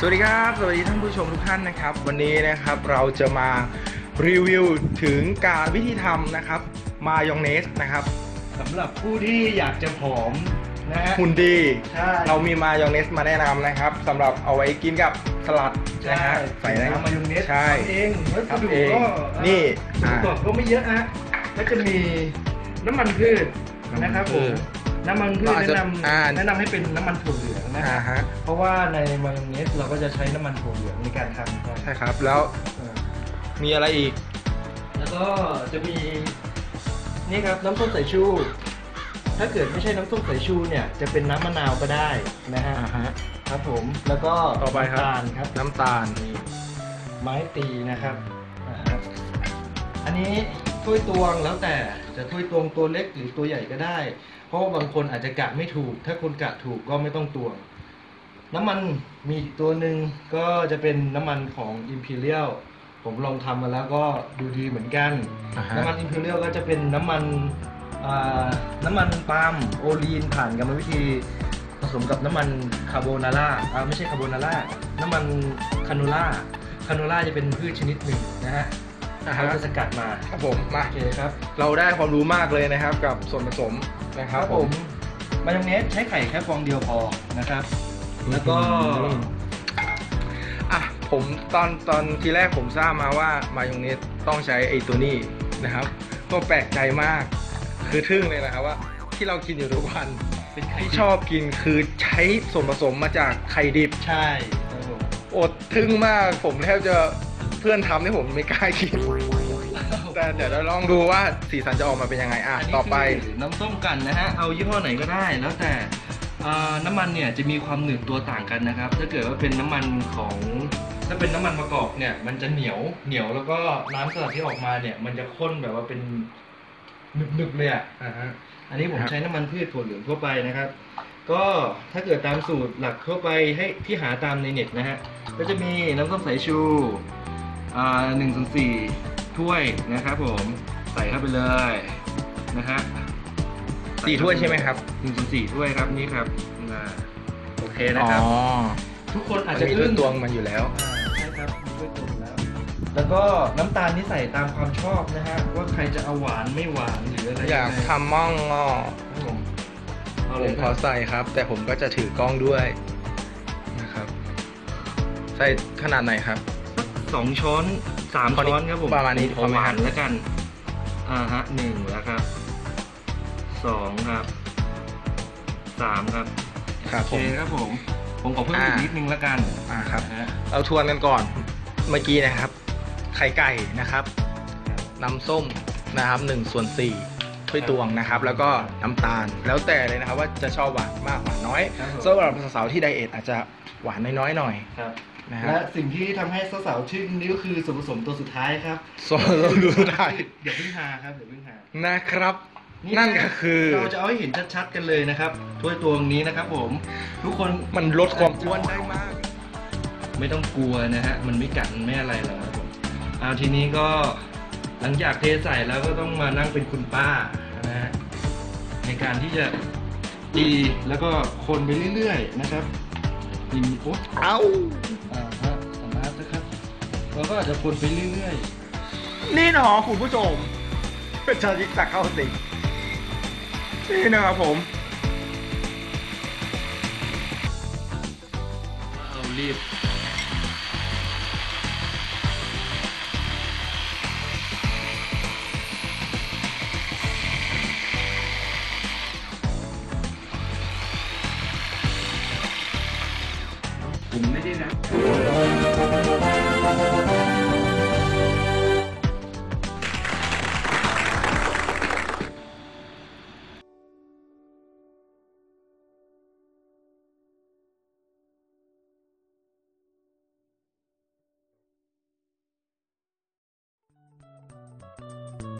สวัสดีครับ สวัสดีท่านผู้ชมทุกท่านนะครับ วันนี้นะครับเราจะมารีวิวถึงการวิธีทำนะครับมายองเนสนะครับสำหรับผู้ที่อยากจะผอมนะฮะหุ่นดีใช่เรามีมายองเนสมาแนะนำนะครับสำหรับเอาไว้กินกับสลัดนะใช่ฮะใส่ในน้ำมายองเนสใช่ทำเองวัสดุทำเองก็นี่ส่วนประกอบก็ไม่เยอะฮะก็จะมีน้ำมันพืชนะครับผม น้ำมันพืชก็อาจแนะจะนอ่าำแนะนำให้เป็นน้ำมันถั่วเหลืองนะอ่าฮะฮะเพราะว่าในมายองเนสเราก็จะใช้น้ำมันถั่วเหลืองในการทำกันใช่ครับ แล้วเออมีอะไรอีก แล้วก็จะมีนี่ครับน้ำส้มสายชู ถ้าเกิดไม่ใช่น้ำส้มสายชูเนี่ยจะเป็นน้ำมะนาวก็ได้นะฮะอ่าฮะ ครับผมแล้วก็ต่อไปครับ น้ำตาลครับ น้ำตาลนี่ไม้ตีนะครับอ่าครับ อันนี้ถ้วยตวงแล้วแต่จะถ้วยตวงตัวเล็กหรือตัวใหญ่ก็ได้ เพราะว่าบางคนอาจจะกะไม่ถูก ถ้าคนกะถูกก็ไม่ต้องตวง น้ำมันมีอีกตัวหนึ่งก็จะเป็นน้ำมันของ Imperial ผมลองทำมาแล้วก็ดูดีเหมือนกัน อ่าฮะ น้ำมัน Imperial ก็จะเป็นน้ำมันอ่าน้ำมันปาล์มโอลีนผ่านกรรมวิธีผสมกับน้ำมันคาโบนาร่าอ่าไม่ใช่คาโบนาร่าน้ำมันคาโนล่าคาโนล่าจะเป็นพืชชนิดหนึ่งนะฮะ อ่าเขาฮะ จะสกัดมาครับผมมา โอเคครับเราได้ความรู้มากเลยนะครับกับส่วนผสมนะครับผม มายองเนสใช้ไข่แค่ฟองเดียวพอนะครับ แล้วก็อืม อะผมตอนตอนทีแรกผมทราบมาว่ามายองเนสต้องใช้ไอ้ตัวนี้นะครับ ก็แปลกใจมากคือทึ่งเลยนะครับว่า ที่เรากินอยู่ทุกวันเป็นไข่ที่ชอบกินคือใช้ส่วนผสมมาจากไข่ดิบ ใช่ครับผม อดทึ่งมากผมแทบจะ เพื่อนทำให้ผมไม่กล้ากิน แต่เดี๋ยวเราลองดูว่าสีสันจะออกมาเป็นยังไงอะนนี้ต่อไป คือน้ำส้มกันนะฮะ เอายี่ห้อไหนก็ได้ แล้วแต่อ่าน้ำมันเนี่ยจะมีความหนืดตัวต่างกันนะครับ ถ้าเกิดว่าเป็นน้ำมันของ ถ้าเป็นน้ำมันมะกอกเนี่ย มันจะเหนียว เหนียวแล้วก็น้ำสลัดที่ออกมาเนี่ย มันจะข้นแบบว่าเป็นหนึบๆเลยอะ อ่าฮะ อันนี้ผมครับ ใช้น้ำมันพืชถั่วเหลืองทั่วไปนะครับ ก็ถ้าเกิดตามสูตรหลักทั่วไปให้ที่หาตามในเน็ตนะฮะ ก็จะมีน้ำส้มสายชูอ่า หนึ่งส่วนสี่ถ้วยนะครับผมใส่เข้าไปเลยนะฮะสี่ถ้วยใช่ไหมครับหนึ่งส่วนสี่ถ้วยครับนี่ครับอ่าโอเคนะอ๋อครับทุกคนอาจจะมีอึ้งตวงมันอยู่แล้วอ่าใช่ครับมีถ้วยตวงแล้ว แล้วก็น้ำตาลนี่ใส่ตามความชอบนะฮะว่าใครจะเอาหวานไม่หวานหรืออะไรอยากงไงทำม่องงอครับผมเอาผเลยมคขรัอบใส่ครับ แต่ผมก็จะถือกล้องด้วยนะครับ ใส่ขนาดไหนครับ สองช้อนสามพอดีช้อนครับผมประมาณนี้ผพอไหมหวาครันบแล้วกันอ่าฮะหนึ่งแล้วครับสองครับสามครับครับโอผเคมครับผม ผมขอเพิ่มอีกอ่านินิดนึงแล้วกันอ่าครับนะฮะเราทวนกันก่อนเมื่อกี้นะครับ ไข่ไก่นะครับ น้ำส้มนะครับหนึ่งส่วนสี่ถ้วยตวงนะครับ แล้วก็น้ำตาลแล้วแต่เลยนะครับ ว่าจะชอบหวานมากหวานน้อยครับผมสำหรับสาวๆที่ไดเอทอาจจะหวานน้อยๆหน่อยครับ นะฮะและสิ่งที่ทำให้สาวๆชื่นนี่ก็คือส่วนผสมตัวสุดท้ายครับส่วนเราดูได้อย่าเพิ่งหาครับอย่าเพิ่งหานะครับนี่นั่นก็คือ เราจะเอาให้เห็นชัดๆกันเลยนะครับถ้วยตวงนี้นะครับ ผม ทุกคนมันลดความอ้วนได้มาก ไม่ต้องกลัวนะฮะมันไม่กัดมันไม่อะไรหรอกครับผมเอาทีนี้ก็หลังจากเทใส่แล้วก็ต้องมานั่งเป็นคุณป้านะฮะในการที่จะตีแล้วก็คนไปเรื่อยๆนะครับ ยิงปุ๊บเอ้าอ่าฮะสมาร์ทนะครับเราก็อาจจะคนไปเรื่อยนี่หนอคุณผู้ชม เป็นชาลิกจากเข้าสิงนี่นะครับผมๆเอารีบ ผมไม่ได้นะ